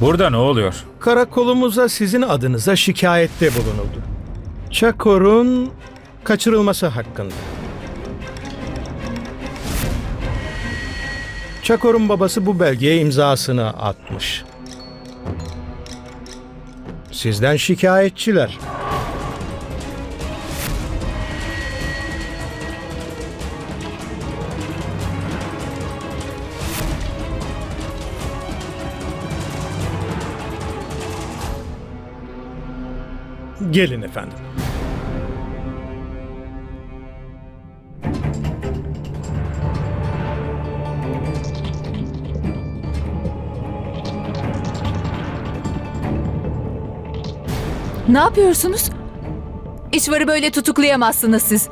Burada ne oluyor? Karakolumuza sizin adınıza şikayette bulunuldu. Çakor'un kaçırılması hakkında. Çakor'un babası bu belgeye imzasını atmış. Sizden şikayetçiler. Gelin efendim. Ne yapıyorsunuz? İşvarı böyle tutuklayamazsınız siz.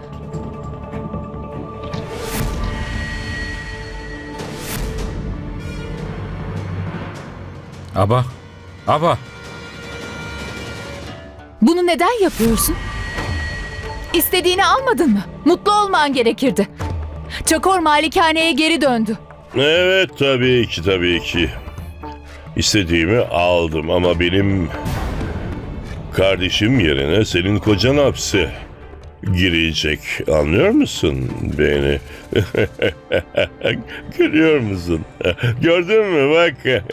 Aba, Aba. Bunu neden yapıyorsun? İstediğini almadın mı? Mutlu olman gerekirdi. Çakor malikaneye geri döndü. Evet tabii ki tabii ki. İstediğimi aldım ama benim kardeşim yerine senin kocan hapse girecek. Anlıyor musun beni? Görüyor musun? Gördün mü bak.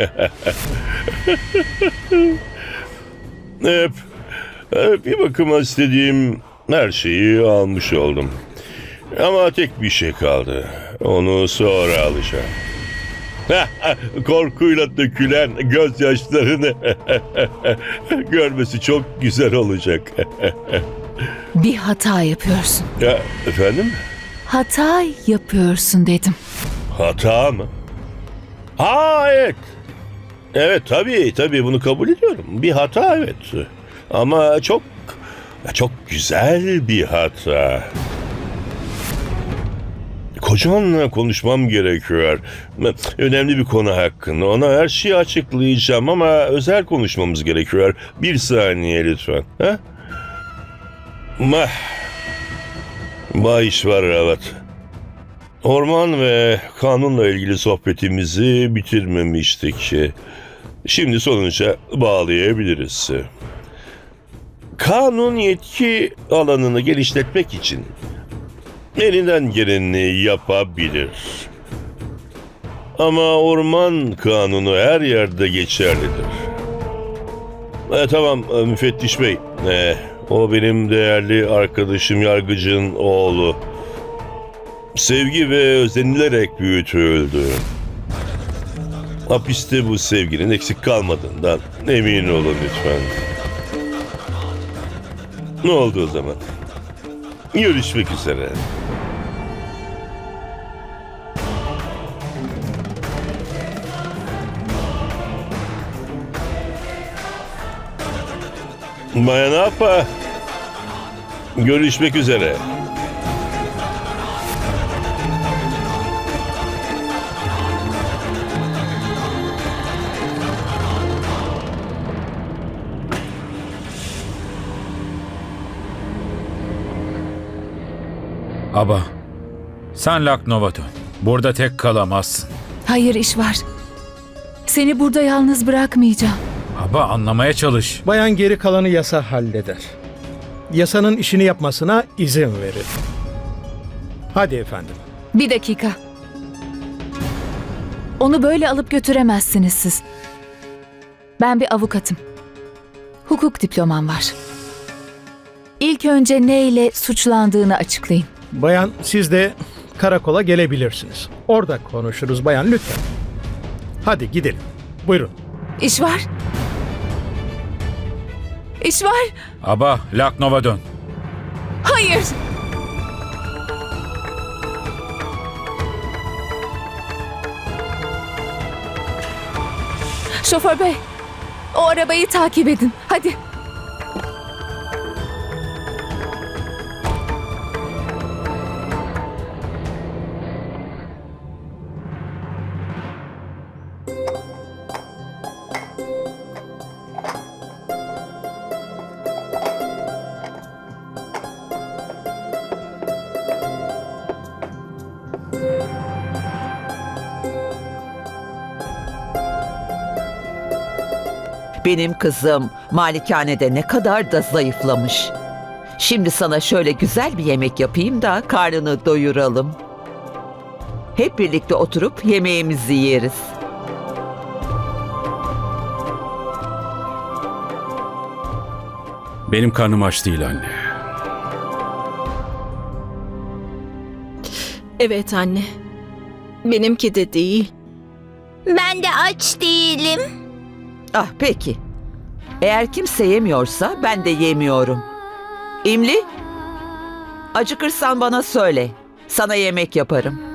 Hep, bir bakıma istediğim her şeyi almış oldum. Ama tek bir şey kaldı. Onu sonra alacağım. Korkuyla dökülen gözyaşlarını görmesi çok güzel olacak. Bir hata yapıyorsun. ya efendim? Hata yapıyorsun dedim. Hata mı? Ha evet. Evet tabii tabii bunu kabul ediyorum. Bir hata evet. Ama çok çok güzel bir hata. Kocanla konuşmam gerekiyor. Önemli bir konu hakkında. Ona her şeyi açıklayacağım ama özel konuşmamız gerekiyor. Bir saniye lütfen. Ha? Mah. Bayiş var evet. Orman ve kanunla ilgili sohbetimizi bitirmemiştik. Şimdi sonuca bağlayabiliriz. Kanun yetki alanını genişletmek için elinden geleni yapabilir. Ama orman kanunu her yerde geçerlidir. E, tamam e, müfettiş bey. E, o benim değerli arkadaşım yargıcın oğlu. Sevgi ve özenilerek büyütüldü. Hapiste bu sevginin eksik kalmadığından emin olun lütfen. Ne oldu o zaman? Görüşmek üzere. Bayan Apa. Görüşmek üzere. Aba. Sen Laknova dön. Burada tek kalamazsın. Hayır iş var. Seni burada yalnız bırakmayacağım. Aba anlamaya çalış. Bayan geri kalanı yasa halleder. Yasanın işini yapmasına izin verin. Hadi efendim. Bir dakika. Onu böyle alıp götüremezsiniz siz. Ben bir avukatım. Hukuk diplomam var. İlk önce ne ile suçlandığını açıklayın. Bayan siz de karakola gelebilirsiniz. Orada konuşuruz bayan lütfen. Hadi gidelim. Buyurun. İş var. İş var. Aba Laknova dön. Hayır. Şoför bey, o arabayı takip edin. Hadi. Benim kızım malikanede ne kadar da zayıflamış. Şimdi sana şöyle güzel bir yemek yapayım da karnını doyuralım. Hep birlikte oturup yemeğimizi yeriz. Benim karnım aç değil anne. Evet anne. Benimki de değil. Ben de aç değilim. Ah peki. Eğer kimse yemiyorsa ben de yemiyorum. İmli, acıkırsan bana söyle. Sana yemek yaparım.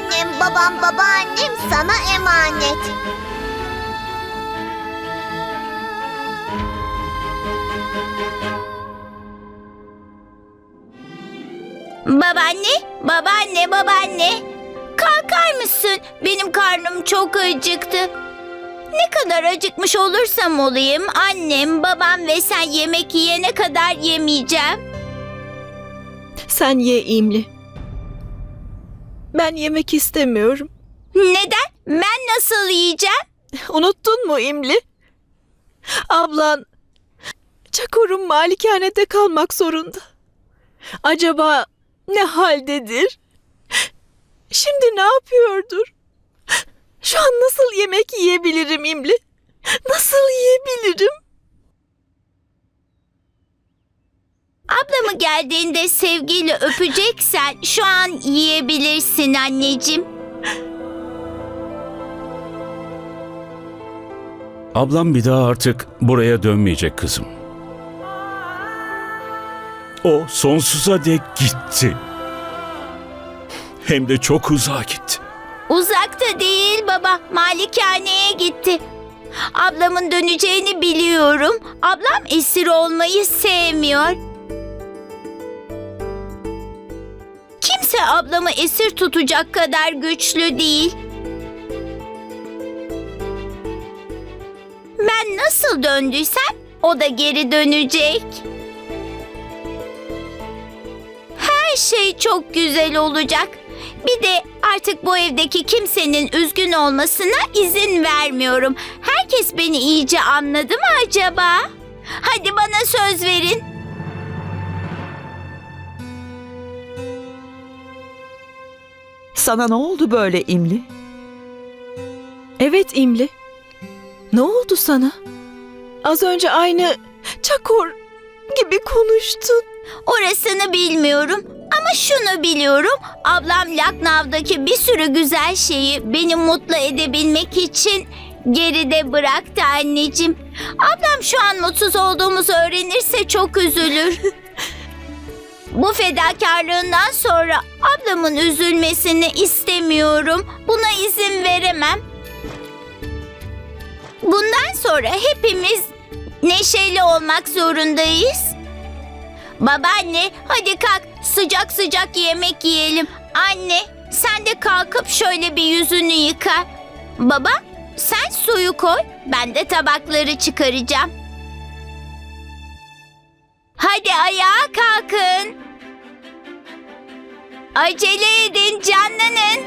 İmli annem, babam, babaannem sana emanet. Babaanne, babaanne, babaanne. Kalkar mısın? Benim karnım çok acıktı. Ne kadar acıkmış olursam olayım annem, babam ve sen yemek yiyene kadar yemeyeceğim. Sen ye İmli. Ben yemek istemiyorum. Neden? Ben nasıl yiyeceğim? Unuttun mu İmli? Ablan Çakur'un malikanede kalmak zorunda. Acaba ne haldedir? Şimdi ne yapıyordur? Şu an nasıl yemek yiyebilirim İmli? Nasıl yiyebilirim? Ablamı geldiğinde sevgiyle öpeceksen şu an yiyebilirsin anneciğim. Ablam bir daha artık buraya dönmeyecek kızım. O sonsuza dek gitti. Hem de çok uzağa gitti. Uzakta değil baba, malikaneye gitti. Ablamın döneceğini biliyorum. Ablam esir olmayı sevmiyor. Kimse ablamı esir tutacak kadar güçlü değil. Ben nasıl döndüysem o da geri dönecek. Her şey çok güzel olacak. Bir de artık bu evdeki kimsenin üzgün olmasına izin vermiyorum. Herkes beni iyice anladı mı acaba? Hadi bana söz verin. Sana ne oldu böyle İmli? Evet İmli. Ne oldu sana? Az önce aynı Çakur gibi konuştun. Orasını bilmiyorum ama şunu biliyorum. Ablam Laknav'daki bir sürü güzel şeyi beni mutlu edebilmek için geride bıraktı anneciğim. Ablam şu an mutsuz olduğumuzu öğrenirse çok üzülür. Bu fedakarlığından sonra ablamın üzülmesini istemiyorum. Buna izin veremem. Bundan sonra hepimiz neşeli olmak zorundayız. Babaanne hadi kalk sıcak sıcak yemek yiyelim. Anne sen de kalkıp şöyle bir yüzünü yıka. Baba sen suyu koy ben de tabakları çıkaracağım. Hadi ayağa kalkın. Acele edin canlanın.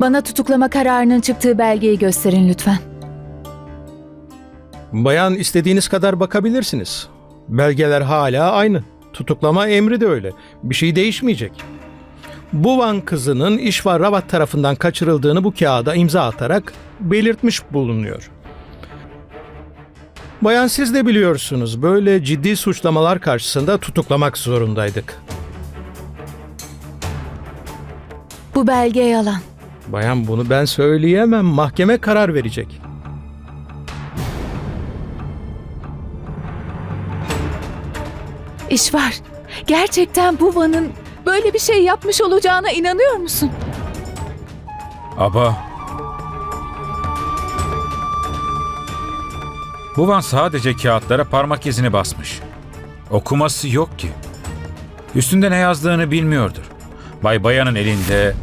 Bana tutuklama kararının çıktığı belgeyi gösterin lütfen. Bayan istediğiniz kadar bakabilirsiniz. Belgeler hala aynı. Tutuklama emri de öyle. Bir şey değişmeyecek. Bu Van kızının İşvar Ravat tarafından kaçırıldığını bu kağıda imza atarak belirtmiş bulunuyor. Bayan siz de biliyorsunuz böyle ciddi suçlamalar karşısında tutuklamak zorundaydık. Bu belge yalan. Bayan bunu ben söyleyemem. Mahkeme karar verecek. iş var. Gerçekten bu Van'ın böyle bir şey yapmış olacağına inanıyor musun? Aba. Bu Van sadece kağıtlara parmak izini basmış. Okuması yok ki. Üstünde ne yazdığını bilmiyordur. Bay Bayan'ın elinde...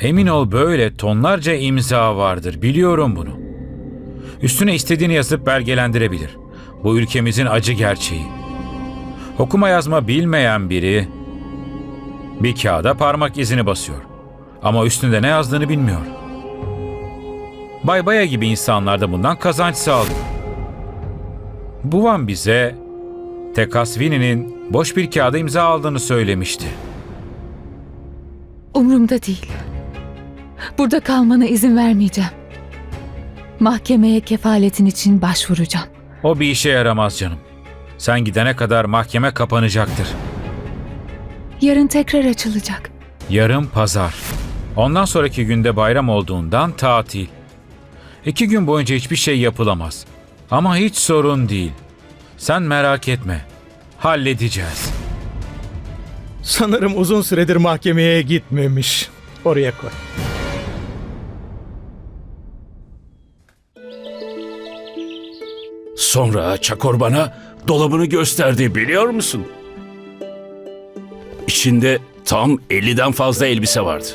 Emin ol böyle tonlarca imza vardır. Biliyorum bunu. Üstüne istediğini yazıp belgelendirebilir. Bu ülkemizin acı gerçeği. Okuma yazma bilmeyen biri bir kağıda parmak izini basıyor. Ama üstünde ne yazdığını bilmiyor. Bay Baya gibi insanlar da bundan kazanç sağlıyor. Buvan bize Tekasvini'nin boş bir kağıda imza aldığını söylemişti. Umrumda değil. Burada kalmana izin vermeyeceğim. Mahkemeye kefaletin için başvuracağım. O bir işe yaramaz canım. Sen gidene kadar mahkeme kapanacaktır. Yarın tekrar açılacak. Yarın pazar. Ondan sonraki günde bayram olduğundan tatil. İki gün boyunca hiçbir şey yapılamaz. Ama hiç sorun değil. Sen merak etme. Halledeceğiz. Sanırım uzun süredir mahkemeye gitmemiş. Oraya koy. Sonra Çakor bana dolabını gösterdi biliyor musun? İçinde tam 50'den fazla elbise vardı.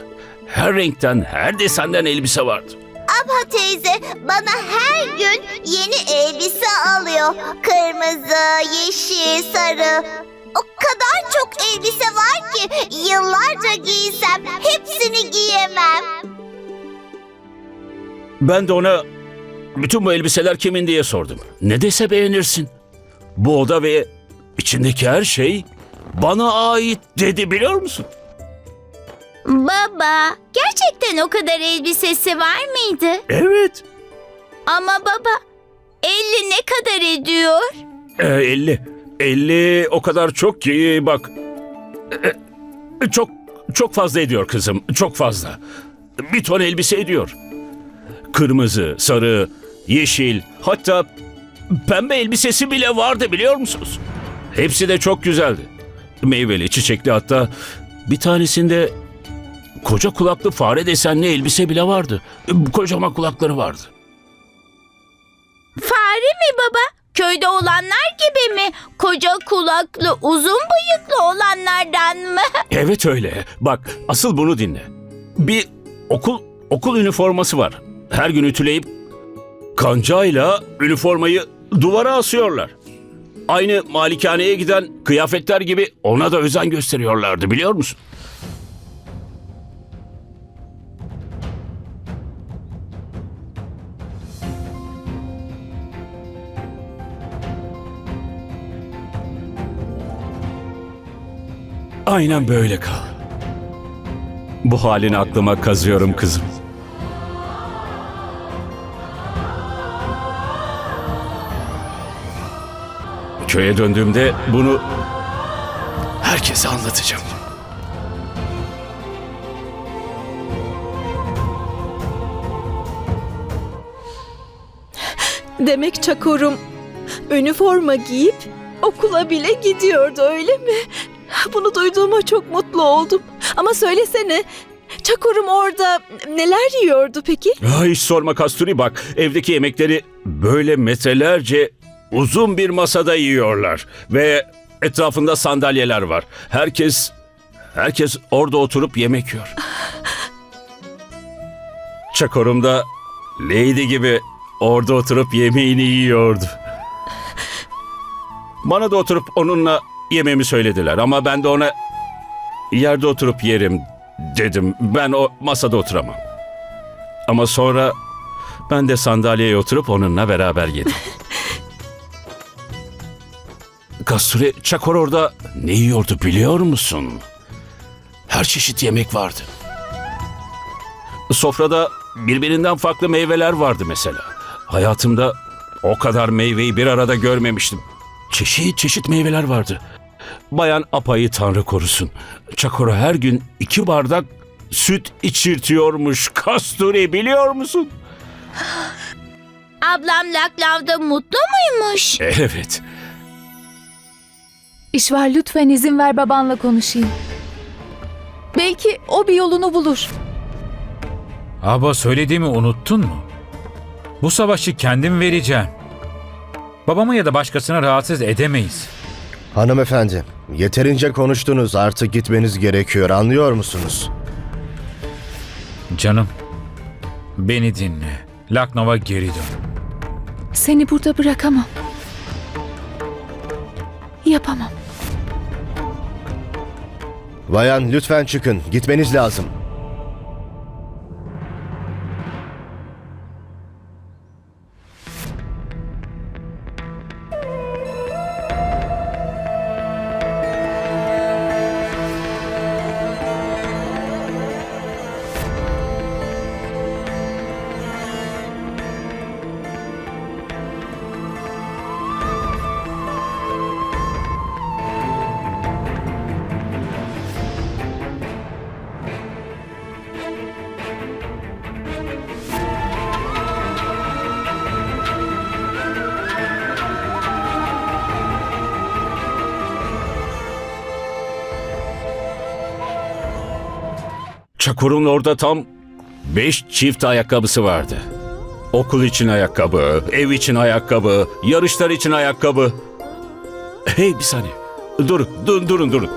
Her renkten, her desenden elbise vardı. Abha teyze bana her gün yeni elbise alıyor. Kırmızı, yeşil, sarı. O kadar çok elbise var ki yıllarca giysem hepsini giyemem. Ben de ona bütün bu elbiseler kimin diye sordum. Ne dese beğenirsin. Bu oda ve içindeki her şey bana ait dedi biliyor musun? Baba, gerçekten o kadar elbisesi var mıydı? Evet. Ama baba, 50 ne kadar ediyor? Ee, 50. 50 o kadar çok ki bak. Ee, çok çok fazla ediyor kızım. Çok fazla. Bir ton elbise ediyor. Kırmızı, sarı, yeşil hatta pembe elbisesi bile vardı biliyor musunuz? Hepsi de çok güzeldi. Meyveli, çiçekli hatta bir tanesinde koca kulaklı fare desenli elbise bile vardı. Kocaman kulakları vardı. Fare mi baba? Köyde olanlar gibi mi? Koca kulaklı, uzun bıyıklı olanlardan mı? Evet öyle. Bak asıl bunu dinle. Bir okul okul üniforması var. Her gün ütüleyip kancayla üniformayı duvara asıyorlar. Aynı malikaneye giden kıyafetler gibi ona da özen gösteriyorlardı biliyor musun? Aynen böyle kal. Bu halini aklıma kazıyorum kızım. Köye döndüğümde bunu herkese anlatacağım. Demek Çakor'um üniforma giyip okula bile gidiyordu öyle mi? Bunu duyduğuma çok mutlu oldum. Ama söylesene Çakor'um orada neler yiyordu peki? Ya hiç sorma Kasturi bak evdeki yemekleri böyle metrelerce uzun bir masada yiyorlar ve etrafında sandalyeler var. Herkes herkes orada oturup yemek yiyor. Çakorum da Lady gibi orada oturup yemeğini yiyordu. Bana da oturup onunla yememi söylediler ama ben de ona yerde oturup yerim dedim. Ben o masada oturamam. Ama sonra ben de sandalyeye oturup onunla beraber yedim. Kasturi Çakor orada ne yiyordu biliyor musun? Her çeşit yemek vardı. Sofrada birbirinden farklı meyveler vardı mesela. Hayatımda o kadar meyveyi bir arada görmemiştim. Çeşit çeşit meyveler vardı. Bayan Apa'yı Tanrı korusun. Çakor'a her gün iki bardak süt içirtiyormuş Kasturi biliyor musun? Ablam Laklav'da mutlu muymuş? Evet. İşvar lütfen izin ver babanla konuşayım. Belki o bir yolunu bulur. Aba söylediğimi unuttun mu? Bu savaşı kendim vereceğim. Babamı ya da başkasını rahatsız edemeyiz. Hanımefendi, yeterince konuştunuz. Artık gitmeniz gerekiyor. Anlıyor musunuz? Canım, beni dinle. Laknova geri dön. Seni burada bırakamam. Yapamam. Bayan lütfen çıkın. Gitmeniz lazım. Çakur'un orada tam beş çift ayakkabısı vardı. Okul için ayakkabı, ev için ayakkabı, yarışlar için ayakkabı. Hey bir saniye. Dur, dur durun durun.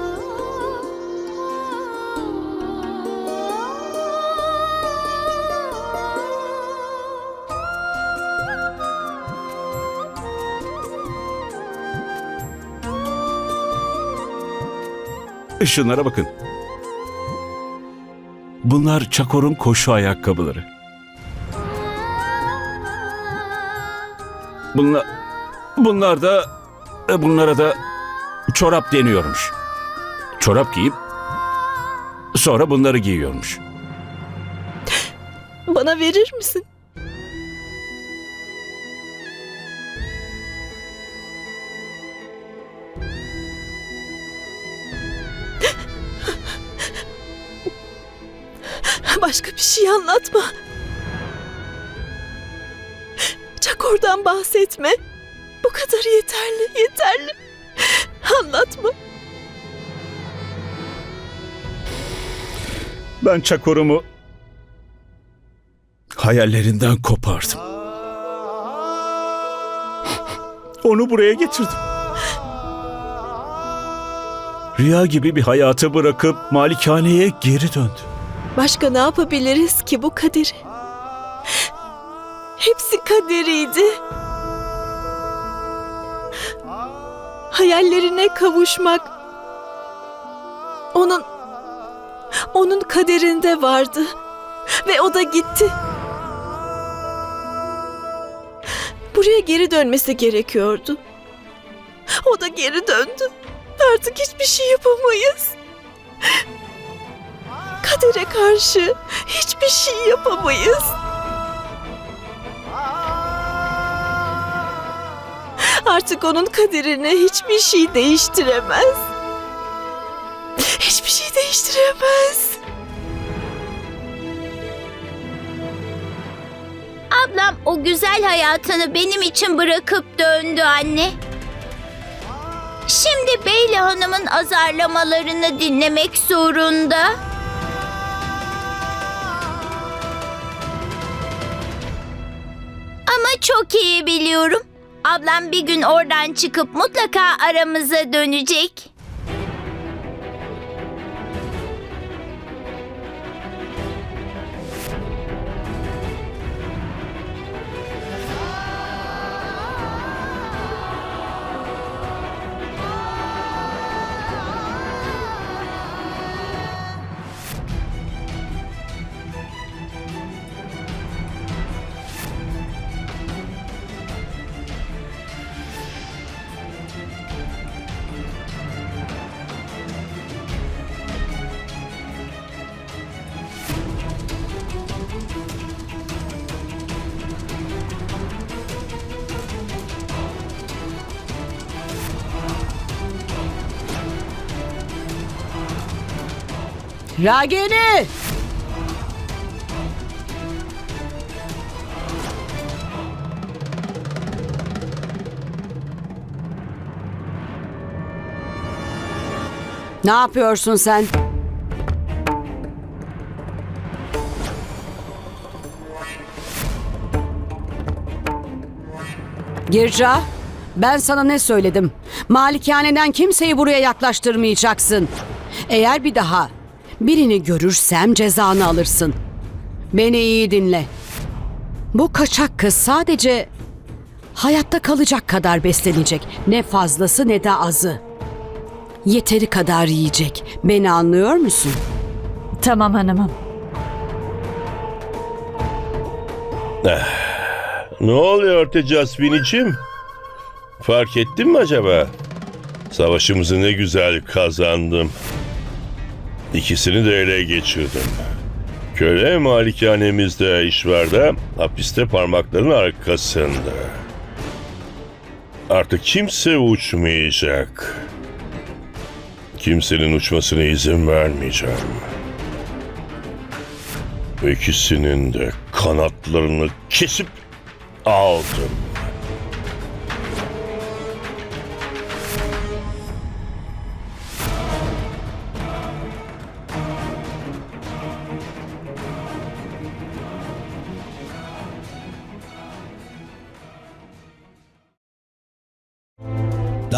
Şunlara bakın. Bunlar Çakor'un koşu ayakkabıları. Bunlar, bunlar da, e, bunlara da çorap deniyormuş. Çorap giyip sonra bunları giyiyormuş. Bana verir misin? Bir şey anlatma. Çakor'dan bahsetme. Bu kadar yeterli, yeterli. Anlatma. Ben Çakor'umu hayallerinden kopardım. Onu buraya getirdim. Rüya gibi bir hayatı bırakıp malikaneye geri döndü. Başka ne yapabiliriz ki bu kaderi? Hepsi kaderiydi. Hayallerine kavuşmak onun onun kaderinde vardı ve o da gitti. Buraya geri dönmesi gerekiyordu. O da geri döndü. Artık hiçbir şey yapamayız. Kadere karşı hiçbir şey yapamayız. Artık onun kaderini hiçbir şey değiştiremez. Hiçbir şey değiştiremez. Ablam o güzel hayatını benim için bırakıp döndü anne. Şimdi Beyli Hanım'ın azarlamalarını dinlemek zorunda. Çok iyi biliyorum. Ablam bir gün oradan çıkıp mutlaka aramıza dönecek. Ragini! Ne yapıyorsun sen? Girca, Ben sana ne söyledim? Malikaneden kimseyi buraya yaklaştırmayacaksın. Eğer bir daha birini görürsem cezanı alırsın. Beni iyi dinle. Bu kaçak kız sadece hayatta kalacak kadar beslenecek. Ne fazlası ne de azı. Yeteri kadar yiyecek. Beni anlıyor musun? Tamam hanımım. Ne oluyor Tecasvini'cim? Fark ettin mi acaba? Savaşımızı ne güzel kazandım. İkisini de ele geçirdim. Köle malikanemizde işvarda, hapiste parmakların arkasında. Artık kimse uçmayacak. Kimsenin uçmasına izin vermeyeceğim. İkisinin de kanatlarını kesip aldım.